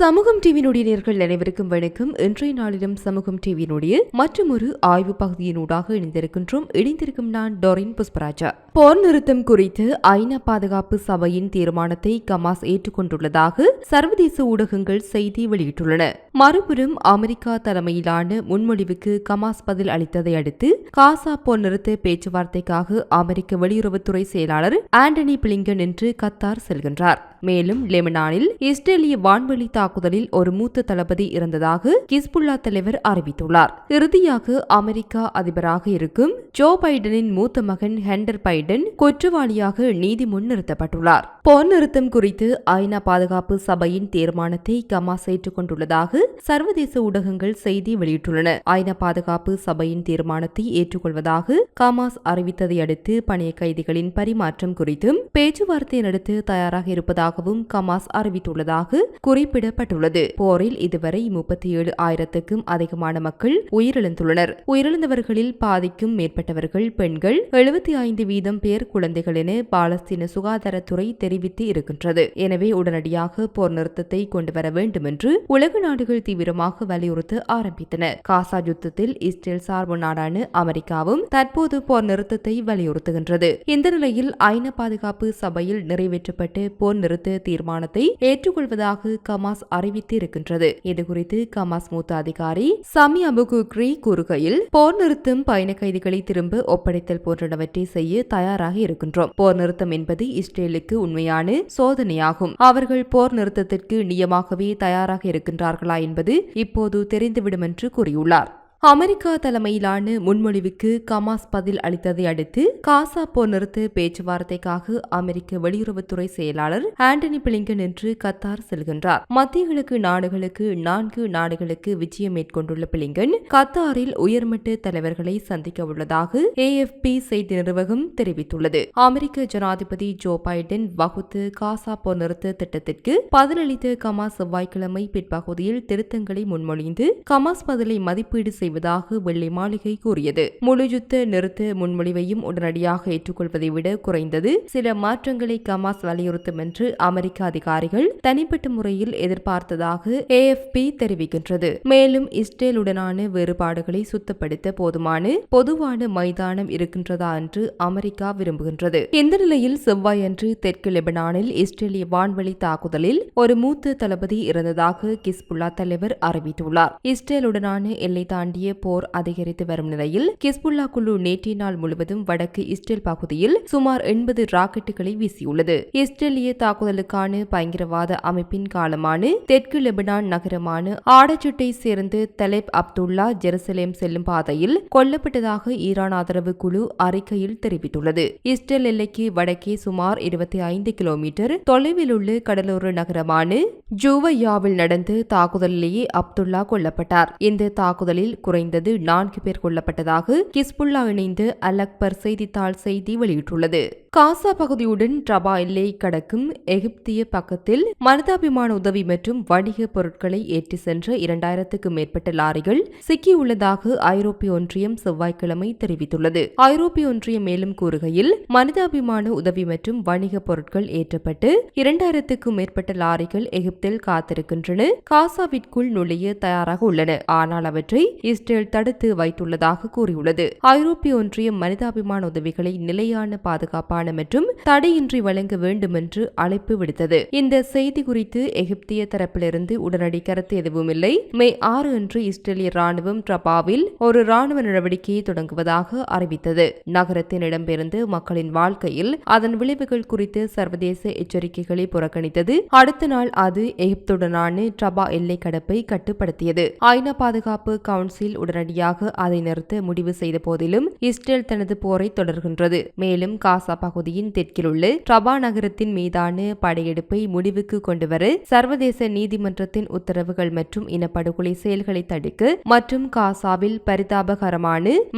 சமூகம் டிவியினுடைய நேர்கள் அனைவருக்கும் வணக்கம். இன்றைய நாளிலும் சமூகம் டிவியினுடைய மற்றொரு ஆய்வு பகுதியினூடாக இணைந்திருக்கின்றோம். இணைந்திருக்கும் நான் டொரின் புஷ்பராஜா. போர் நிறுத்தம் குறித்து ஐநா பாதுகாப்பு சபையின் தீர்மானத்தை கமாஸ் ஏற்றுக்கொண்டுள்ளதாக சர்வதேச ஊடகங்கள் செய்தி வெளியிட்டுள்ளன. மறுபுறம் அமெரிக்கா தலைமையிலான முன்மொழிவுக்கு கமாஸ் பதில் அளித்ததை அடுத்து காசா போர் நிறுத்த பேச்சுவார்த்தைக்காக அமெரிக்க வெளியுறவுத்துறை செயலாளர் ஆண்டனி பிளிங்கன் என்று கத்தார் செல்கின்றார். மேலும் லெபனானில் இஸ்ரேலிய வான்வெளி தாக்குதலில் ஒரு மூத்த தளபதி இருந்ததாக கிஸ்புல்லா தலைவர் அறிவித்துள்ளார். இறுதியாக அமெரிக்கா அதிபராக இருக்கும் ஜோ பைடனின் மூத்த மகன் ஹெண்டர் பைடன் குற்றவாளியாக நீதி முன் நிறுத்தப்பட்டுள்ளார். போர் நிறுத்தம் குறித்து ஐநா பாதுகாப்பு சபையின் தீர்மானத்தை கமாஸ் ஏற்றுக்கொண்டுள்ளதாக சர்வதேச ஊடகங்கள் செய்தி வெளியிட்டுள்ளன. ஐநா பாதுகாப்பு சபையின் தீர்மானத்தை ஏற்றுக்கொள்வதாக கமாஸ் அறிவித்ததை அடுத்து பணிய கைதிகளின் பரிமாற்றம் குறித்தும் பேச்சுவார்த்தை நடத்த தயாராக உள்ளதாகவும் கமாஸ் அறிவித்துள்ளதாக குறிப்பிடப்பட்டுள்ளது. போரில் இதுவரை முப்பத்தி ஏழு ஆயிரத்துக்கும் அதிகமான மக்கள் உயிரிழந்துள்ளனர். உயிரிழந்தவர்களில் பாதிக்கும் மேற்பட்டவர்கள் பெண்கள் எழுபத்தி ஐந்து வீதம் பேர் குழந்தைகள் என பாலஸ்தீன சுகாதாரத்துறை தெரிவித்து இருக்கின்றது. எனவே உடனடியாக போர் நிறுத்தத்தை கொண்டு வர வேண்டும் என்று உலக நாடுகள் தீவிரமாக வலியுறுத்த ஆரம்பித்தன. காசா யுத்தத்தில் இஸ்ரேல் சார்பு நாடான அமெரிக்காவும் தற்போது போர் நிறுத்தத்தை வலியுறுத்துகின்றது. இந்த நிலையில் ஐநா பாதுகாப்பு சபையில் நிறைவேற்றப்பட்ட போர் நிறுத்த தீர்மானத்தை ஏற்றுக்கொள்வதாக கமாஸ் அறிவித்து இருக்கின்றது இதுகுறித்து கமாஸ் மூத்த அதிகாரி சமி அபுகுக்ரி கூறுகையில் போர் நிறுத்தம் பயண கைதிகளை திரும்ப ஒப்படைத்தல் போன்றவற்றை செய்ய தயாராக இருக்கின்றோம். போர் நிறுத்தம் என்பது இஸ்ரேலுக்கு உண்மையான சோதனையாகும். அவர்கள் போர் நிறுத்தத்திற்கு நியமாகவே தயாராக இருக்கின்றார்களா என்பது இப்போது தெரிந்துவிடும் என்று கூறியுள்ளார். அமெரிக்கா தலைமையிலான முன்மொழிவுக்கு கமாஸ் பதில் அளித்ததை அடுத்து காசா போர் நிறுத்த பேச்சுவார்த்தைக்காக அமெரிக்க வெளியுறவுத்துறை செயலாளர் ஆண்டனி பிளிங்கன் என்று கத்தார் செல்கின்றார். மத்திய கிழக்கு நாடுகளுக்கு நான்கு நாடுகளுக்கு விஜயம் மேற்கொண்டுள்ள பிளிங்கன் கத்தாரில் உயர்மட்ட தலைவர்களை சந்திக்க உள்ளதாக ஏஎஃப்பி செய்தி நிறுவகம் தெரிவித்துள்ளது. அமெரிக்க ஜனாதிபதி ஜோ பைடன் வகுத்து காசா போர் நிறுத்த திட்டத்திற்கு பதிலளித்த கமாஸ் செவ்வாய்க்கிழமை பிற்பகுதியில் திருத்தங்களை முன்மொழிந்து கமாஸ் பதிலை மதிப்பீடு செய்வதாக வெள்ளை மாளிகை கூறியது. முழு யுத்த நிறுத்த முன்மொழிவையும் உடனடியாக ஏற்றுக்கொள்வதை விட குறைந்தது சில மாற்றங்களை கமாஸ் வலியுறுத்தும் என்று அமெரிக்க அதிகாரிகள் தனிப்பட்ட முறையில் எதிர்பார்த்ததாக ஏஎஃப்பி தெரிவிக்கின்றது. மேலும் இஸ்ரேலுடனான வேறுபாடுகளை சுத்தப்படுத்த போதுமான பொதுவான மைதானம் இருக்கின்றதா என்று அமெரிக்கா விரும்புகின்றது. இந்த நிலையில் செவ்வாயன்று தெற்கு லெபனானில் இஸ்ரேலிய வான்வழி தாக்குதலில் ஒரு மூத்த தளபதி இறந்ததாக கிஸ்புல்லா தலைவர் அறிவித்துள்ளார். இஸ்ரேலுடனான எல்லை தாண்டிய போர் அதிகரித்து வரும் நிலையில் கிஸ்புல்லா குழு நேற்றைய நாள் முழுவதும் வடக்கு இஸ்ரேல் பகுதியில் சுமார் எண்பது ராக்கெட்டுகளை வீசியுள்ளது. இஸ்ரேலிய தாக்குதலுக்கான பயங்கரவாத அமைப்பின் காலமான தெற்கு லெபனான் நகரமான ஆடச்சுட்டை சேர்ந்து தலேப் அப்துல்லா ஜெருசலேம் செல்லும் பாதையில் கொல்லப்பட்டதாக ஈரான் ஆதரவு குழு அறிக்கையில் தெரிவித்துள்ளது. இஸ்ரேல் எல்லைக்கு வடக்கே சுமார் இருபத்தி ஐந்து கிலோமீட்டர் தொலைவில் உள்ள கடலோர நகரமான ஜூவையாவில் நடந்த தாக்குதலிலேயே அப்துல்லா கொல்லப்பட்டார். இந்த தாக்குதலில் குறைந்தது நான்கு பேர் கொல்லப்பட்டதாக கிஸ்புல்லா இணைந்து அல் அக்பர் செய்தித்தாள் செய்தி வெளியிட்டுள்ளது. காசா பகுதியுடன் ரபா எல்லை கடக்கும் எகிப்திய பக்கத்தில் மனிதாபிமான உதவி மற்றும் வணிக பொருட்களை ஏற்றி சென்ற இரண்டாயிரத்துக்கும் மேற்பட்ட லாரிகள் சிக்கியுள்ளதாக ஐரோப்பிய ஒன்றியம் செவ்வாய்க்கிழமை தெரிவித்துள்ளது. ஐரோப்பிய ஒன்றியம் மேலும் கூறுகையில் மனிதாபிமான உதவி மற்றும் வணிக பொருட்கள் ஏற்றப்பட்டு இரண்டாயிரத்துக்கும் மேற்பட்ட லாரிகள் எகிப்தில் காத்திருக்கின்றன காசாவிற்குள் நுழைய தயாராக உள்ளன. ஆனால் அவற்றை இஸ்ரேல் தடுத்து வைத்துள்ளதாக கூறியுள்ளது. ஐரோப்பிய ஒன்றியம் மனிதாபிமான உதவிகளை நிலையான பாதுகாப்பான மற்றும் தடையின்றி வழங்க வேண்டும் என்று அழைப்பு விடுத்தது. இந்த செய்தி குறித்து எகிப்திய தரப்பிலிருந்து உடனடி கருத்து எதுவும் இல்லை. மே ஆறு அன்று இஸ்ரேலிய ராணுவம் ட்ரபாவில் ஒரு ராணுவ நடவடிக்கையை தொடங்குவதாக அறிவித்தது. நகரத்தின் இடம்பெயர்ந்து மக்களின் வாழ்க்கையில் அதன் விளைவுகள் குறித்து சர்வதேச எச்சரிக்கைகளை புறக்கணித்தது. அடுத்த நாள் அது எகிப்துடனான ட்ரபா எல்லை கடப்பை கட்டுப்படுத்தியது. ஐநா பாதுகாப்பு கவுன்சில் உடனடியாக அதை நிறுத்த முடிவு செய்த போதிலும் இஸ்ரேல் தனது போரை தொடர்கின்றது. மேலும் காசா பகுதியின் தெற்கிலுள்ள ட்ரபா நகரத்தின் மீதான படையெடுப்பை முடிவுக்கு கொண்டுவர சர்வதேச நீதிமன்றத்தின் உத்தரவுகள் மற்றும் இனப்படுகொலை செயல்களை தடுக்க மற்றும் காசாவில் பரிதாபகரமான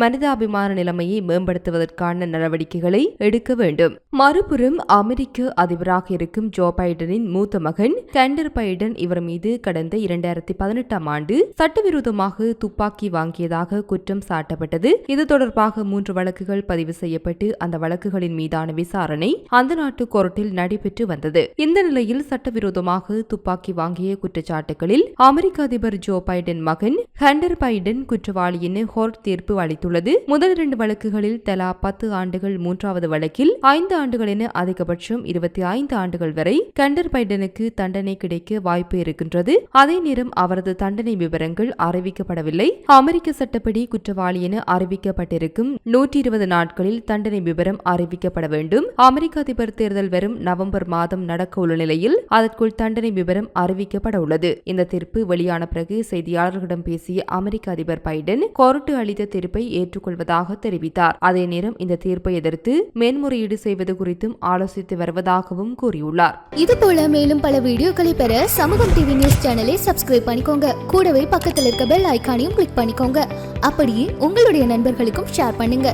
மனிதாபிமான நிலைமையை மேம்படுத்துவதற்கான நடவடிக்கைகளை எடுக்க வேண்டும். மறுபுறம் அமெரிக்க அதிபராக இருக்கும் ஜோ பைடனின் மூத்த மகன் கண்டர் பைடன் இவர் மீது கடந்த இரண்டாயிரத்தி பதினெட்டாம் ஆண்டு சட்டவிரோதமாக துப்பாக்கி வாங்கியதாக குற்றம் சாட்டப்பட்டது. இது தொடர்பாக மூன்று வழக்குகள் பதிவு செய்யப்பட்டு அந்த வழக்குகளின் மீதான மீதான விசாரணை அந்த நாட்டு கோர்ட்டில் நடைபெற்று வந்தது. இந்த நிலையில் சட்டவிரோதமாக துப்பாக்கி வாங்கிய குற்றச்சாட்டுகளில் அமெரிக்க அதிபர் ஜோ பைடன் மகன் ஹண்டர் பைடன் குற்றவாளி என கோர்ட் தீர்ப்பு அளித்துள்ளது. முதல் இரண்டு வழக்குகளில் தலா பத்து ஆண்டுகள் மூன்றாவது வழக்கில் ஐந்து ஆண்டுகள் என அதிகபட்சம் இருபத்தி ஐந்து ஆண்டுகள் வரை கண்டர் பைடனுக்கு தண்டனை கிடைக்க வாய்ப்பு இருக்கின்றது. அதே நேரம் அவரது தண்டனை விவரங்கள் அறிவிக்கப்படவில்லை. அமெரிக்க சட்டப்படி குற்றவாளி என அறிவிக்கப்பட்டிருக்கும் நூற்றி இருபது நாட்களில் தண்டனை விவரம் அறிவிக்கப்படவில்லை. வேண்டும். அமெரிக்க அதிபர் தேர்தல் வரும் நவம்பர் மாதம் நடக்க உள்ள நிலையில் அதற்குள் தண்டனை விவரம் அறிவிக்கப்பட உள்ளது. இந்த தீர்ப்பு வெளியான பிறகு செய்தியாளர்களிடம் பேசிய அமெரிக்க அதிபர் பைடன் கோர்ட்டு அளித்த தீர்ப்பை ஏற்றுக்கொள்வதாக தெரிவித்தார். அதே நேரம் இந்த தீர்ப்பை எதிர்த்து மேன்முறையீடு செய்வது குறித்தும் ஆலோசித்து வருவதாகவும் கூறியுள்ளார். இதுபோல மேலும் பல வீடியோக்களை பெற சமூகம் டிவி நியூஸ் சேனலை சப்ஸ்கிரைப் பண்ணிக்கோங்க. கூடவே பக்கத்தில் இருக்க பெல் ஐக்கானையும் கிளிக் பண்ணிக்கோங்க. அப்படியே உங்களுடைய நண்பர்களுக்கும் ஷேர் பண்ணுங்க.